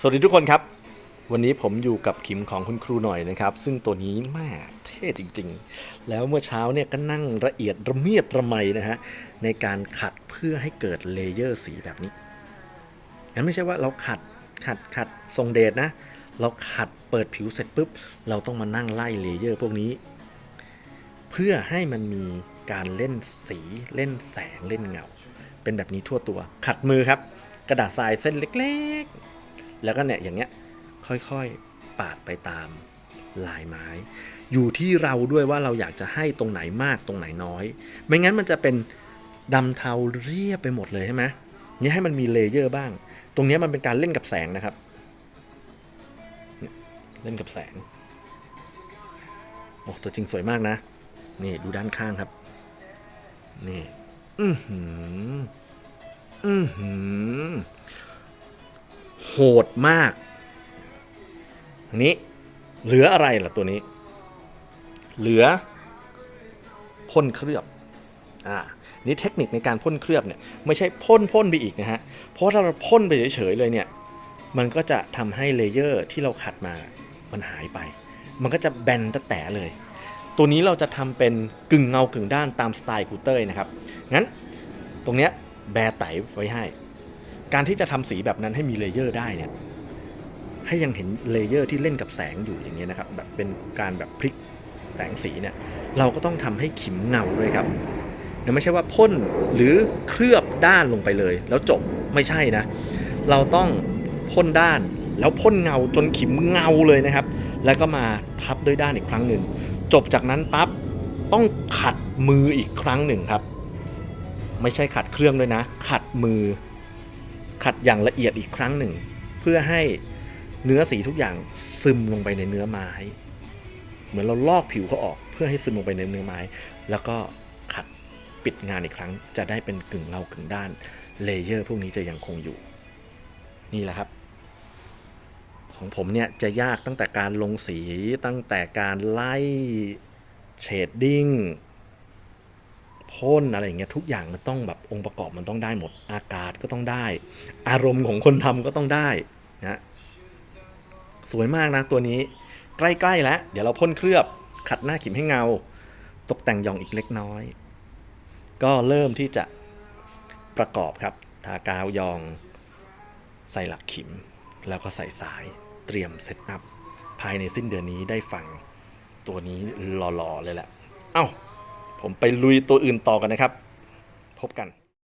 สวัสดีทุกคนครับ วันนี้ผมอยู่กับขิมของคุณครูหน่อยนะครับ ซึ่งตัวนี้แม่เท่จริงๆ แล้วเมื่อเช้าเนี่ยก็นั่งละเอียดระเมียดระไมนะฮะ ในการขัดเพื่อให้เกิดเลเยอร์สีแบบนี้งั้นไม่ใช่ว่าเราขัดขัดขัดทรงเดชนะ เราขัดเปิดผิวเสร็จปุ๊บ เราต้องมานั่งไล่เลเยอร์พวกนี้ เพื่อให้มันมีการเล่นสีเล่นแสงเล่นเงา เป็นแบบนี้ทั่วตัว ขัดมือครับ กระดาษทรายเส้นเล็ก ๆ แล้วก็เนี่ยอย่างเงี้ยค่อยๆปาดไปตามลายไม้ อยู่ที่เราด้วยว่าเราอยากจะให้ตรงไหนมากตรงไหนน้อย ไม่งั้นมันจะเป็นดำเทาเรียบไปหมดเลยใช่ไหมนี่ให้มันมีเลเยอร์บ้าง ตรงนี้มันเป็นการเล่นกับแสงนะครับเนี่ยเล่นกับแสง โอ้ตัวจริงสวยมากนะ นี่ดูด้านข้างครับ นี่ อือหือ อือหือ โหดมาก นี้ เหลืออะไรล่ะตัวนี้ เหลือพ่นเคลือบ อ่า นี่เทคนิคในการพ่นเคลือบเนี่ยไม่ใช่พ่นพ่นไปอีกนะฮะ เพราะถ้าเราพ่นไปเฉยๆเลยเนี่ย มันก็จะทำให้เลเยอร์ที่เราขัดมา มันหายไป มันก็จะแบนตะแต่เลย ตัวนี้เราจะทำเป็นกึ่งเงากึ่งด้านตามสไตล์กูเตอร์นะครับ งั้นตรงเนี้ยแบร์ไตไว้ให้ การที่จะทำสีแบบนั้นให้มีเลเยอร์ได้เนี่ยให้ยังเห็นเลเยอร์ที่เล่นกับแสงอยู่อย่างเงี้ยนะครับแบบเป็นการแบบพลิกแสงสีเนี่ยเราก็ต้องทำให้ขิมเงาด้วยครับไม่ใช่ว่าพ่นหรือเคลือบด้านลงไปเลย แล้วจบไม่ใช่นะ เราต้องพ่นด้านแล้วพ่นเงาจนขิมเงาเลยนะครับ แล้วก็มาทับด้วยด้านอีกครั้งหนึ่งจบจากนั้นปั๊บต้องขัดมืออีกครั้งหนึ่งครับ ไม่ใช่ขัดเครื่องด้วยนะ ขัดมือ ขัดอย่างละเอียดอีกครั้งหนึ่ง เพื่อให้เนื้อสีทุกอย่างซึมลงไปในเนื้อไม้ เหมือนเราลอกผิวเขาออกเพื่อให้ซึมลงไปในเนื้อไม้ แล้วก็ขัดปิดงานอีกครั้ง จะได้เป็นกึ่งเงากึ่งด้านเลเยอร์พวกนี้จะยังคงอยู่ นี่แหละครับ ของผมเนี่ยจะยากตั้งแต่การลงสีตั้งแต่การไล่เชดดิ้ง พ่นอะไรอย่างเงี้ยทุกอย่างมันต้องแบบองค์ประกอบมันต้องได้หมดอากาศก็ต้องได้ อารมณ์ของคนทำก็ต้องได้นะสวยมากนะตัวนี้ใกล้ๆแล้ว เดี๋ยวเราพ่นเคลือบขัดหน้าขิมให้เงา ตกแต่งหยองอีกเล็กน้อย ก็เริ่มที่จะประกอบครับ ทากาวยองใส่หลักขิม แล้วก็ใส่สายเตรียมเซตอัพภายในสิ้นเดือนนี้ได้ฟังตัวนี้หล่อๆเลยแหละ เอ้า ผมไปลุยตัวอื่นต่อกันนะครับ พบกัน